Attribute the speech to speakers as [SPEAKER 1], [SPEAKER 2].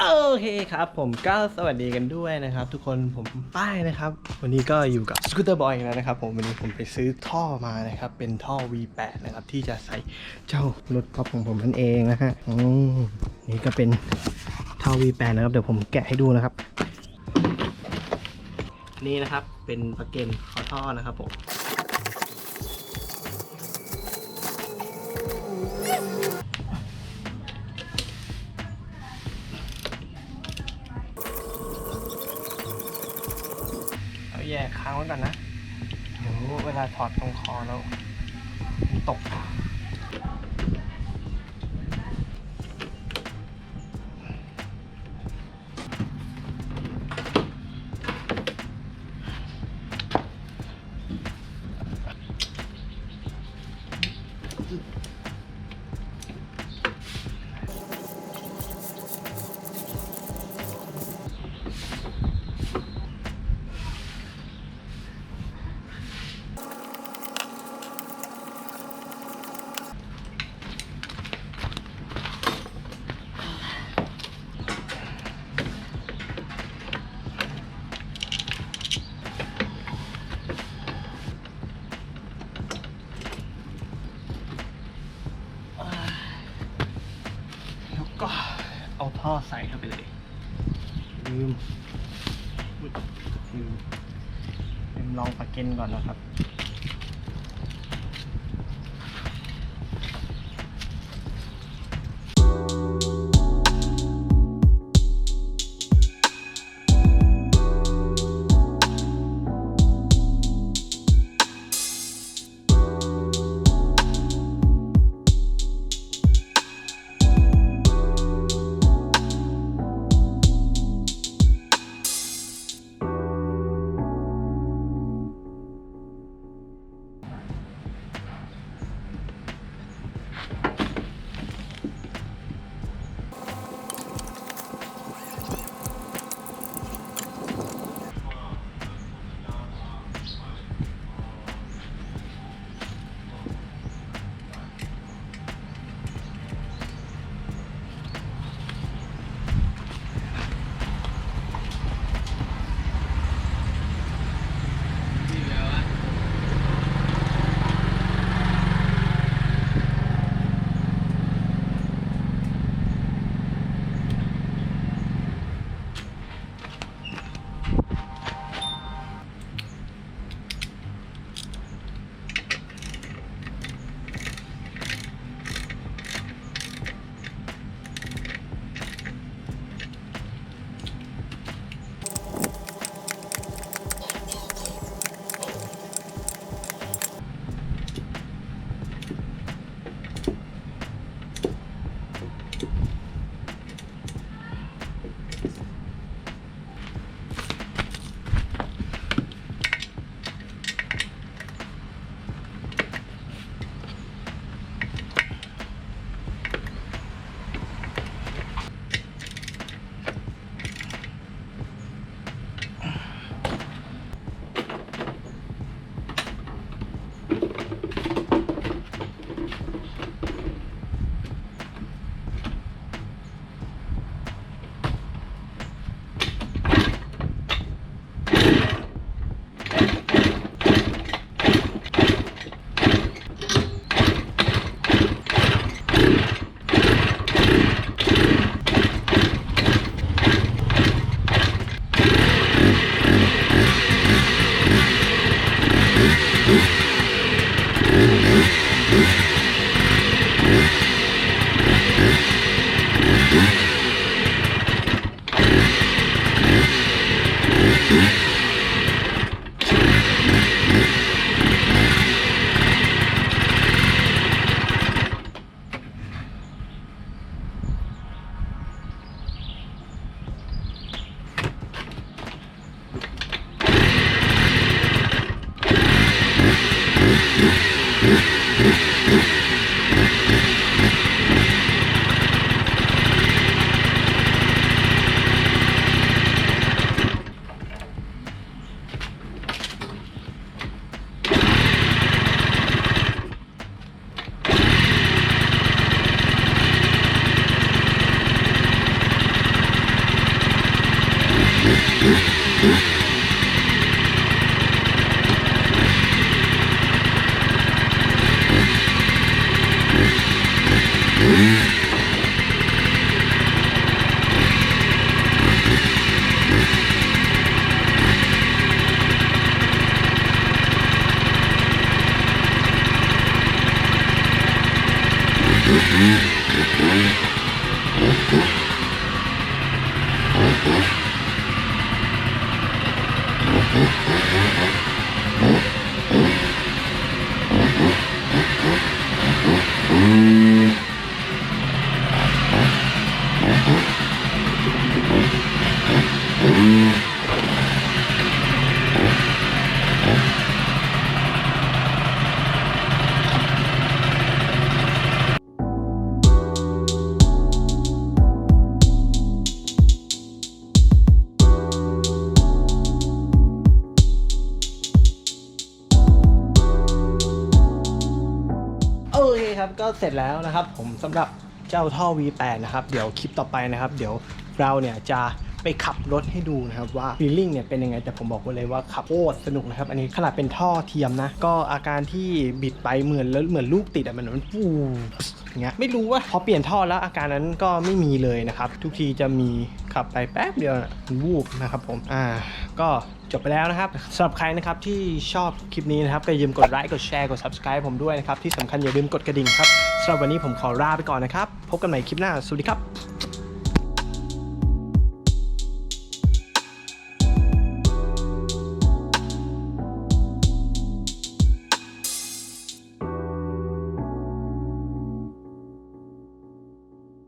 [SPEAKER 1] โอเคครับผมก็สวัสดีกันด้วยนะครับ ทุกคนผมป้ายนะครับ วันนี้ก็อยู่กับสกูตเตอร์บอยแล้วนะครับผมวันนี้ผมไปซื้อท่อมานะครับ เป็นท่อ V8 นะครับ ที่จะใส่เจ้ารถป๊อปของผมนั่นเองนะฮะอืมนี่ก็เป็นท่อ V8 นะครับ เดี๋ยวผมแกะให้ดูนะครับ นี่นะครับเป็นปลั๊กเกนขอท่อนะครับผม ไว้ก่อนนะ เดี๋ยวเวลาถอดตรงคอแล้วมันตกแล้ ท่อใส่เข้าไปเลยลืมลืมลืมลองปากเกนก่อนนะครับ Thank you. โครับก็เสร็จแล้วนะครับผมสำหรับเจ้าท่อ V8 นะครับ เดี๋ยวคลิปต่อไปนะครับ เดี๋ยวเราเนี่ยจะ ไปขับรถให้ดูนะครับว่าฟีลลิ่งเนี่ยเป็นยังไง แต่ผมบอกไว้เลยว่าขับโคตรสนุกนะครับ อันนี้ขนาดเป็นท่อเทียมนะ ก็อาการที่บิดไปเหมือนแล้วเหมือนลูกติดอะมันมันฟูอย่างเงี้ยไม่รู้ว่าพอเปลี่ยนท่อแล้วอาการนั้นก็ไม่มีเลยนะครับ ทุกทีจะมีขับไปแป๊บเดียวน่ะมันวูบนะครับผมอ่าก็จบไปแล้วนะครับสำหรับใครนะครับที่ชอบคลิปนี้นะครับก็อย่าลืมกดไลค์กดแชร์กด subscribe ผมด้วยนะครับที่สำคัญอย่าลืมกดกระดิ่งครับสำหรับวันนี้ผมขอลาไปก่อนนะครับ พบกันใหม่คลิปหน้า สวัสดีครับ